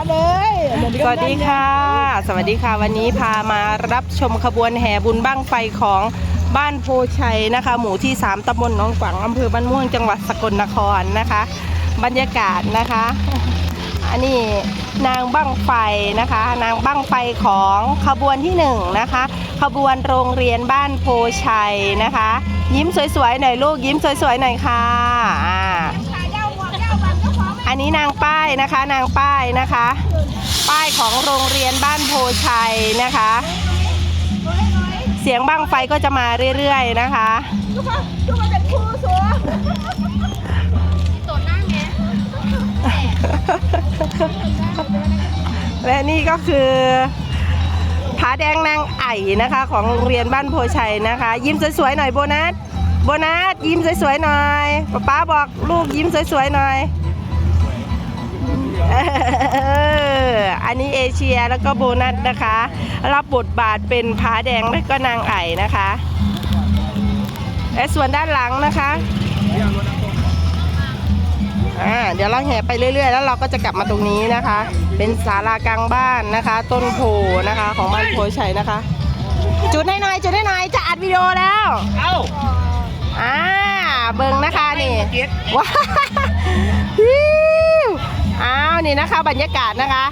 มาเลยสวัสดีค่ะ สวัสดีค่ะ วันนี้พามารับชมขบวนแห่บุญบั้งไฟของบ้านโพชัยนะคะ หมู่ที่ 3ตำบลหนองกวางอำเภอบ้านม่วงจังหวัดสกลนครนะคะ บรรยากาศนะคะ อันนี้นางบั้งไฟนะคะ นางบั้งไฟของขบวนที่หนึ่งนะคะ ขบวนโรงเรียนบ้านโพชัยนะคะ ยิ้มสวยๆหน่อยลูกยิ้มสวยๆหน่อยค่ะ อ่าอันนี้นางป้ายนะคะนางป้ายนะคะ ป้ายของโรงเรียนบ้านโพชัยนะคะ เสียงบั้งไฟก็จะมาเรื่อยๆนะคะทุกคนทุกคนเป็นครูสัวและนี่ก็คือผาแดงนางไอ่นะคะ ของโรงเรียนบ้านโพชัยนะคะ ยิ้มสวยๆหน่อยโบนัสโบนัสยิ้มสวยๆหน่อยป๊าป๊าบอกลูกยิ้มสวยๆหน่อย เอออันนี้เอเชียแล้วก็โบนัสนะคะ รับบทบาทเป็นผาแดงและก็นางไอ่นะคะและส่วนด้านหลังนะคะอ่าเดี๋ยวเราแห่ไปเรื่อย ๆ แล้วเราก็จะกลับมาตรงนี้นะคะ เป็นศาลากลางบ้านนะคะ ต้นโพนะคะ ของบ้านโพชัยนะคะ จุดให้หน่อยจุดให้หน่อยจะอัดวิดีโอแล้วเอ้าอ่าเบิ่งนะคะนี่เกียรติว้าวฮิว อ้าวนี่นะคะ บรรยากาศนะคะ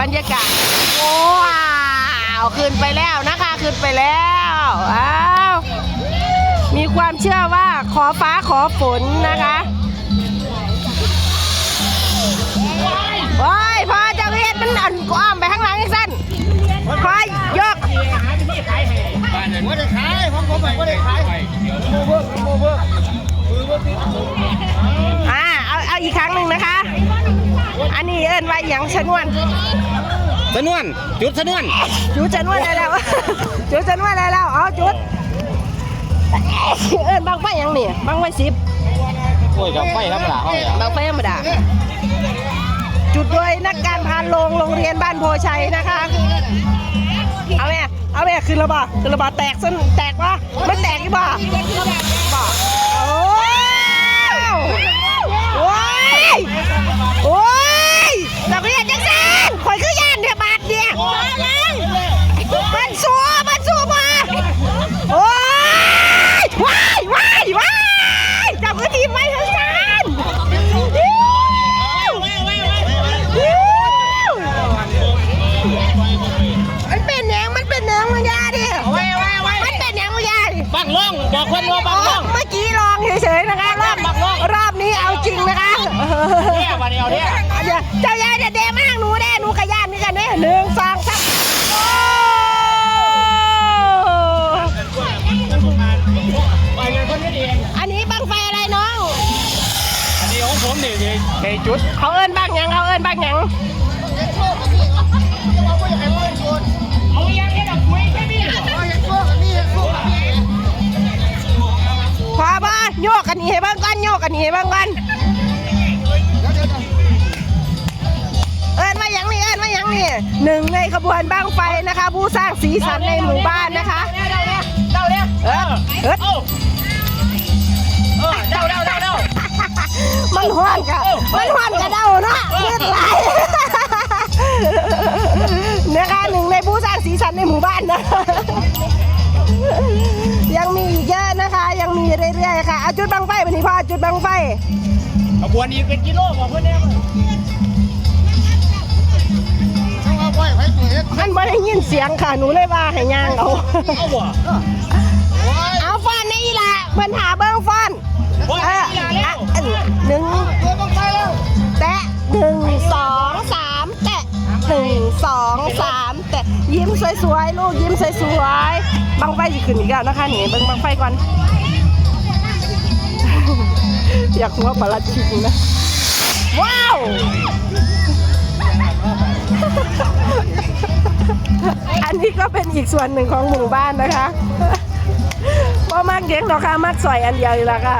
บรรยากาศว้าวขึ้นไปแล้วนะคะขึ้นไปแล้วอ้าวมีความเชื่อว่าขอฟ้าขอฝนนะคะโอ้ยพอจะเฮ็ดมันอันอ้อมไปข้างหลังอีกสั้นพอยกไม่ได้ขายของผมไม่ได้ขาย นนี้เอิ้นว่าหยังชะนวนสนวนจุดสนวน จุดชะนวนได้แล้ว จุดชะนวนได้แล้ว เอาจุด เอิ้นบางไฟหยังนี่บางไฟสิบโอ้ยกับไฟธรรมดาเขาเลยบางไฟธรรมดา จุดโดยนักการพานโรงโรงเรียนบ้านโพชัยนะคะ เอาแม่ เอาแม่ขึ้นระบาขึ้นระบาแตกเส้นแตกวะไม่แตกอีบ่บ่โอ้วโอ้ยโอ้ย นักเรียนจังสันข่อยคือย่านเดียบาทเดียวมันสัวมันสัวมาโอ้ยว้ายว้ายว้ายจับกระทีไว้ทั้งสันอิ๊วอิ๊วมันเป็นหยังมันเป็นหยังมึงอยาดิมันเป็นหยังมึงอยาดิ บังล่องบอกคนว่าบัง โยกกันนี่ให้บ้างกันโยกกันนี่ให้บ้างกันเอิ้นมาหยังนี่เอิ้นมาหยังนี่หนึ่งในขบวนบ้างไฟนะคะ ผู้สร้างสีสันในหมู่บ้านนะคะเดาเนี่ยเอิ้นเอิ้นเอ้าเออเดาเดาเดาเดามันห้วนกะมันห้วนกะเดาเนาะเลือดไหลนะคะหนึ่งในผู้สร้างสีสันในหมู่บ้านนะ ยังมีอีกเยอะนะคะ ยังมีเรื่อยๆค่ะเอาจุดบังไฟไปนี่พ่อจุดบังไฟขบวนอีกเป็นกิโลบอกเพื่อนเนี่ยมันไม่ได้ยินเสียงค่ะหนูเลยว่าให้ย่างเอาเอาบ่เอาฟอนนี่ละเพิ่นหาเบิ้งฟอนโอ้ยเออนี่แล้อะวอันหนึ่งแตะหนึ่งสองสามแตะหนึ่งสองสามแตะ ยิ้มสวยๆ ลูกยิ้มสวยๆ บังไฟสิขึ้นอีกแล้วนะคะนี่เบิ้งบังไฟก่อน อยากหัวปลาลัดชิงนะ ว้าวอันนี้ก็เป็นอีกส่วนหนึ่งของหมู่บ้านนะคะบ่มากเด็กหรอกค่ะมักสอยอันเดียวอยู่แล้วค่ะ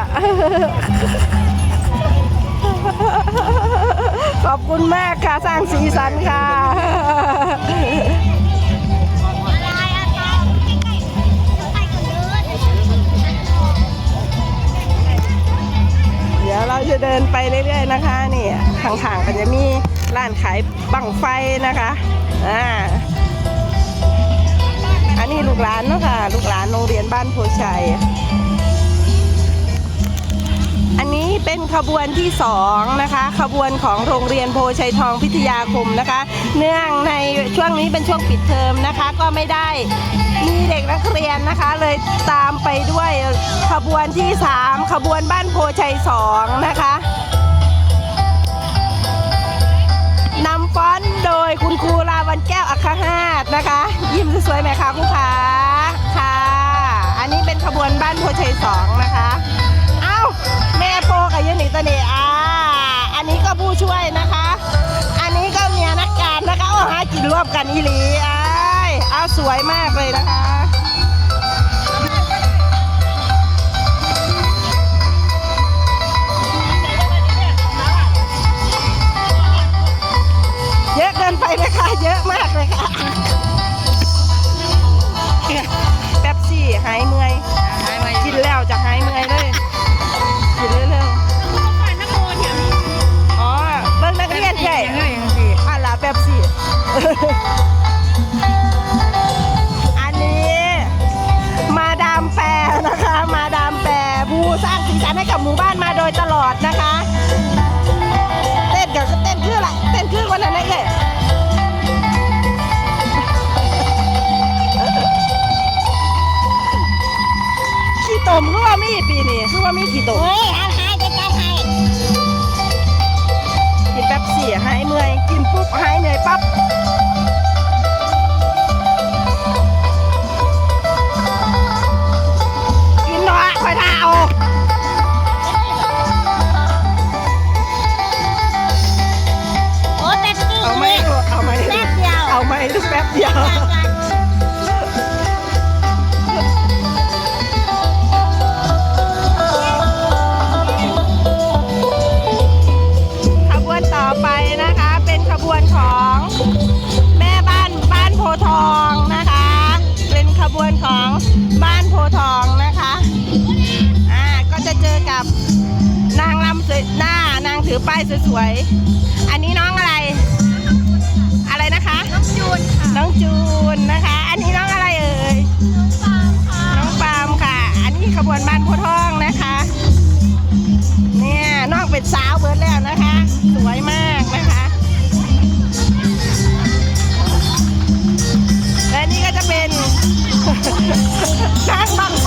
ขอบคุณมากค่ะ สร้างสีสันค่ะ ดี๋ยวเราจะเดินไปเรื่อยๆนะคะนี่ข้างๆก็จะมีร้านขายบังไฟนะคะอ่าอันนี้ลูกหลานเนาะค่ะลูกหลานโรงเรียนบ้านโพชัย เป็นขบวนที่สองนะคะขบวนของโรงเรียนโพชัยทองพิทยาคมนะคะ เนื่องในช่วงนี้เป็นช่วงปิดเทอมนะคะ ก็ไม่ได้มีเด็กนักเรียนนะคะ เลยตามไปด้วยขบวนที่สามขบวนบ้านโพชัยสองนะคะนำฟ้อนโดยคุณครูราวันแก้วอัคหาตนะคะ ยิ้มสวยๆไหมคะครูคะค่ะ อันนี้เป็นขบวนบ้านโพชัยสองนะคะ กับยูนิตวนี่อ่าอันนี้ก็ผู้ช่วยนะคะ อันนี้ก็เมียนักการนะคะโอ้หากินร่วมกันอีหลีอ้ายเอาสวยมากเลยนะคะเยอะเกินไปเลยค่ะเยอะมากเลยค่ะแป๊บซี่หายเมื่อยกินแล้วจะ อันนี้ มาดามแปรนะคะ มาดามแปรผู้สร้างสีสันให้กับหมู่บ้านมาโดยตลอดนะคะ เต้นกับเต้นคืออะไรเต้นคือวันนั้นนะเอ้ยขี้ตมคือว่ามีปีนี้คือว่ามีขี้ตมเฮ้ยเอาให้จะจัดให้กินแป๊บสี่หายเมื่อยกินปุ๊บหายเหนื่อยปั๊บ นขบวนของบ้านโพทองนะคะ อ่า ก็จะเจอกับนางลำสวยหน้านางถือป้ายสวยๆ อันนี้น้องอะไร อะไรนะคะ น้องจูนค่ะ น้องจูนนะคะ อันนี้น้องอะไรเอ่ย น้องปาล์มค่ะน้องปาล์มค่ะอันนี้ขบวนบ้านโพทองนะคะ เนี่ยน้องเป็นสาวเบิร์ดแล้วนะคะ สวยมากนะคะและ นางบังไฟ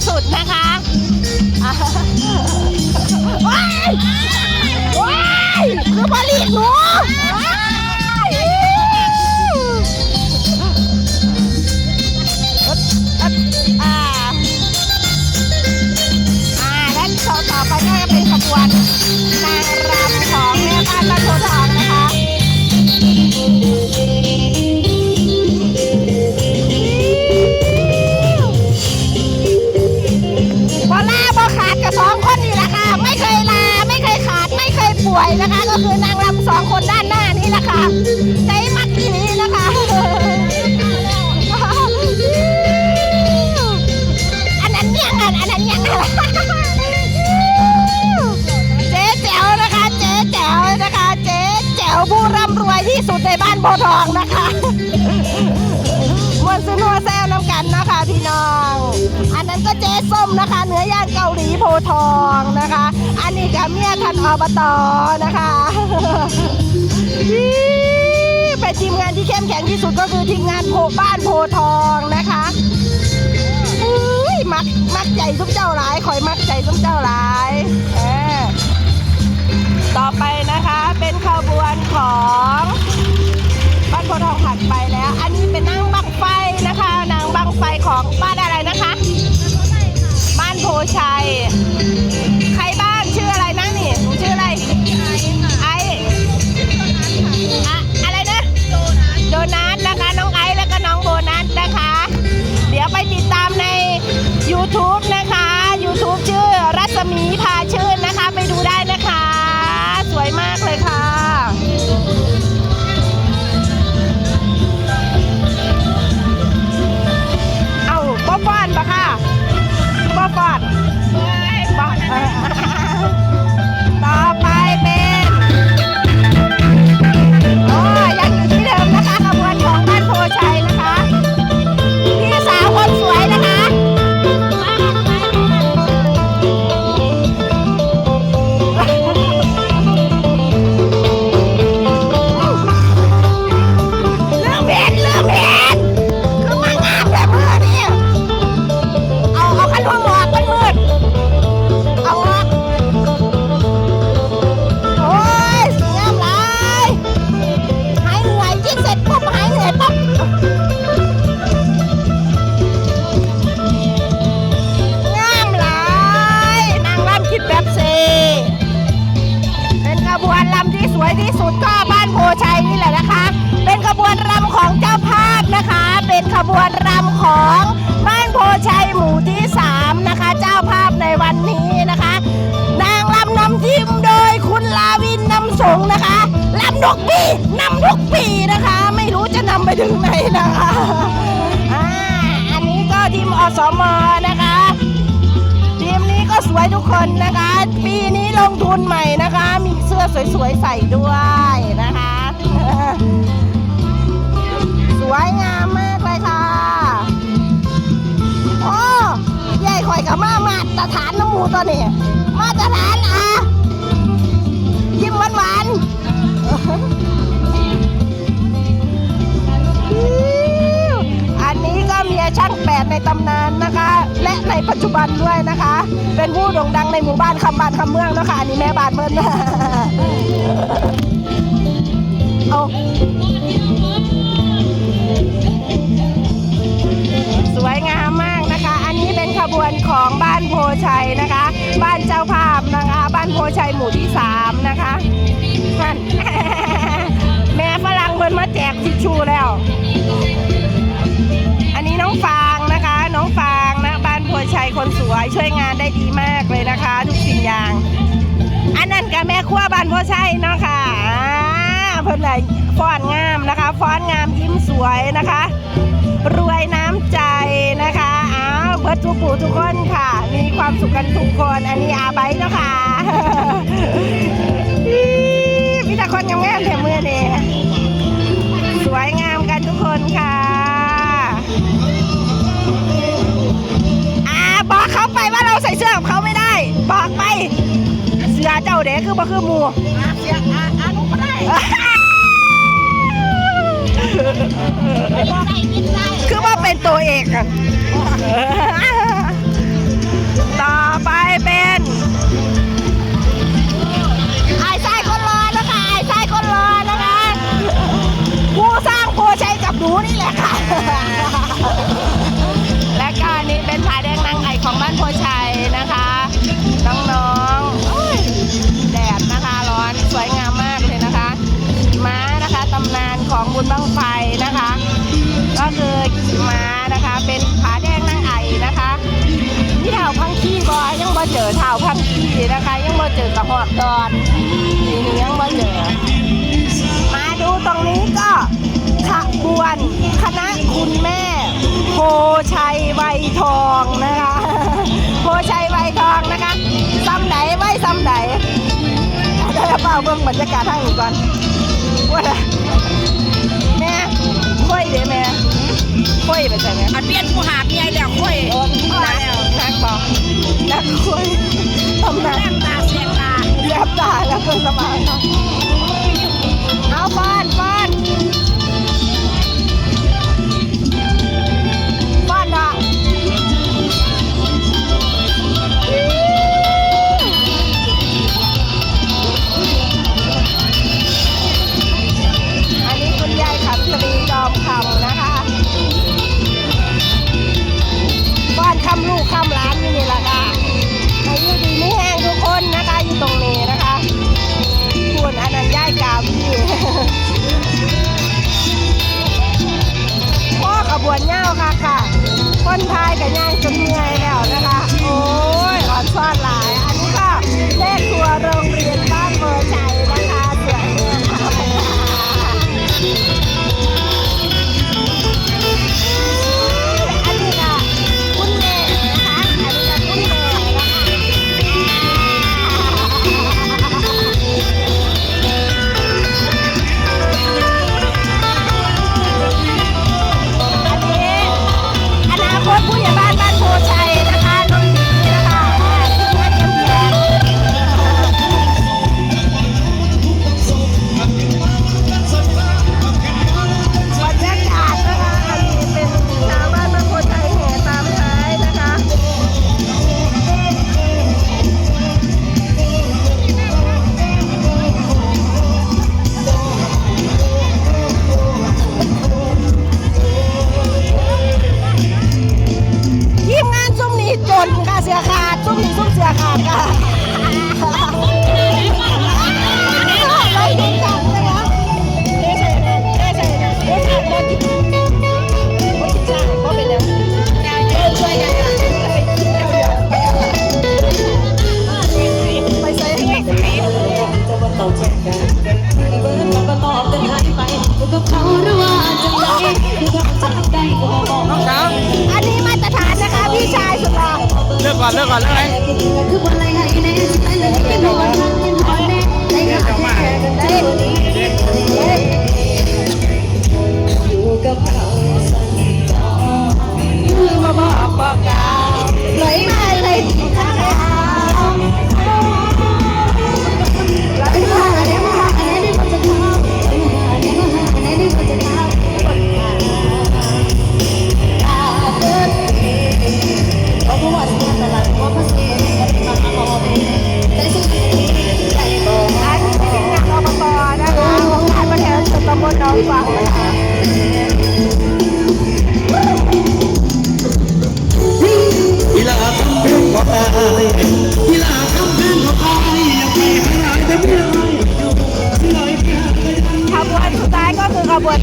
่สุดนะคะว้ายว้ายคือผลิตหนูว้ายอ่าอ่าและต่อไปก็จะเป็นขบวนนางรำของแม่บ้านบ้านโพทองนะคะ วยนะคะ ก็คือนางรำสองคนด้านหน้านี่แหละค่ะใจมักที่นี้นะคะอันนั้นยังไงอันนั้นยังเจ๊แจ๋วนะคะ เจ๊แจ๋วนะคะ เจ๊แจ๋วผู้ร่ำรวยที่สุดในบ้านโพทองนะคะมวนซุนัวแซวน้ำกันนะคะพี่น้อง อันนั้นก็เจ๊ส้มนะคะ เนื้อย่างเกาหลีโพทองนะคะ นนี้กับเมียท่านอบตนะคะเป็นทีมงานที่เข้มแข็งที่สุดก็คือทีมงานโพบ้านโพทองนะคะอุ้ยมักมักใจทุกเจ้าหลายคอยมักใจทุกเจ้าหลายต่อไปนะคะเป็นขบวนของบ้านโพทองผ่านไปแล้ว อันนี้เป็นนางบังไฟนะคะ นางบังไฟของบ้านอะไรนะคะ บ้านโพชัย วยที่สุดก็บ้านโพชัยนี่แหละนะคะ เป็นขบวนรำของเจ้าภาพนะคะ เป็นขบวนรำของบ้านโพชัยหมู่ที่สามนะคะ เจ้าภาพในวันนี้นะคะ นางรำนำทีมโดยคุณลาวินนำสงนะคะรำทุกปีนำทุกปีนะคะ ไม่รู้จะนำไปถึงไหนนะคะอ่าอันนี้ก็ทีมอสมนะคะ สวยทุกคนนะคะ ปีนี้ลงทุนใหม่นะคะ มีเสื้อสวยๆใส่ด้วยนะคะ สวยงามมากเลยค่ะ โอ้ใหญ่ข่อยกับมามาตรฐานน้ำมูตัวนี้ มาตรฐานอะ ช่างแปดในตำนานนะคะ และในปัจจุบันด้วยนะคะ เป็นผู้โด่งดังในหมู่บ้านคำบานคำเมืองเนาะคะอันนี้แม่บานเพิ่นเอาสวยงามมากนะคะ อันนี้เป็นขบวนของบ้านโพชัยนะคะ บ้านเจ้าภาพนะคะ บ้านโพชัยหมู่ที่สามนะคะนั่นแม่ฝรั่งเพิ่นมาแจกทิชชู่แล้ว อันนี้น้องฟางนะคะ น้องฟางนะบ้านโพชัยคนสวยช่วยงานได้ดีมากเลยนะคะ ทุกสิ่งอย่าง อันนั้นกับแม่ครัวบ้านโพชัยเนาะคะอ่าเพิ่นเลยฟ้อนงามนะคะ ฟ้อนงามยิ้มสวยนะคะ รวยน้ำใจนะคะอ้าวเบิร์ดทุกปู่ทุกคนค่ะ มีความสุขกันทุกคน อันนี้อาไบเนาะค่ะ ไม่ได้บอกไป เสื้อเจ้าเด็กคือบ่คือหมูเสียอาอานุก็ได้ได้กินได้คือว่าเป็นตัวเอกอะต่อไปเป็นไอ้ไส้คนรอนะคะไอ้ไส้คนรอนะคะ ผู้สร้างโพชัยกับหนูนี่แหละค่ะและ นบุญบังไฟนะคะ ก็คือขี่ม้านะคะ เป็นผาแดงนางไอนะคะนี่เท่าพังขี้บอยยังบ่เจอเท่าพังขี้นะคะ ยังบ่เจอกระหอบดอนนี่ยังบ่เจอมาดูตรงนี้ก็ขบวนคณะคุณแม่โพชัยไวทองนะคะโพชัยไวทองนะคะซ้ำไหนไว้ซ้ำไหนเดี๋ยวเป่าเบิ่งบรรยากาศทางนี้ก่อนว่า เด้แม่ค่อยไปใส่แม่อันเปลี่ยนผู้หาเมียแล้วค่อยโอ้นักนักบอกนักค่อยทำนักแต้มตาเสียงตาเรียบตาแล้วคนสบายค่ะเอาป้อนป้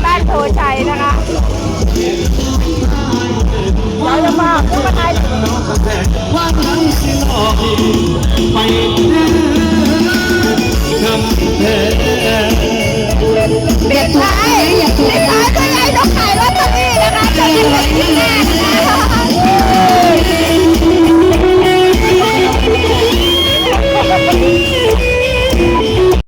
บ้านโพชัยนะคะเราจะมาขึ้นมาไทยว่าทั้งสิหลอกไปทำแท้ปิดท้ายเด็ดท้ายก็ยายนกขายลอตเตอรี่นะคะจะเป็นเลขที่แน่นะคะ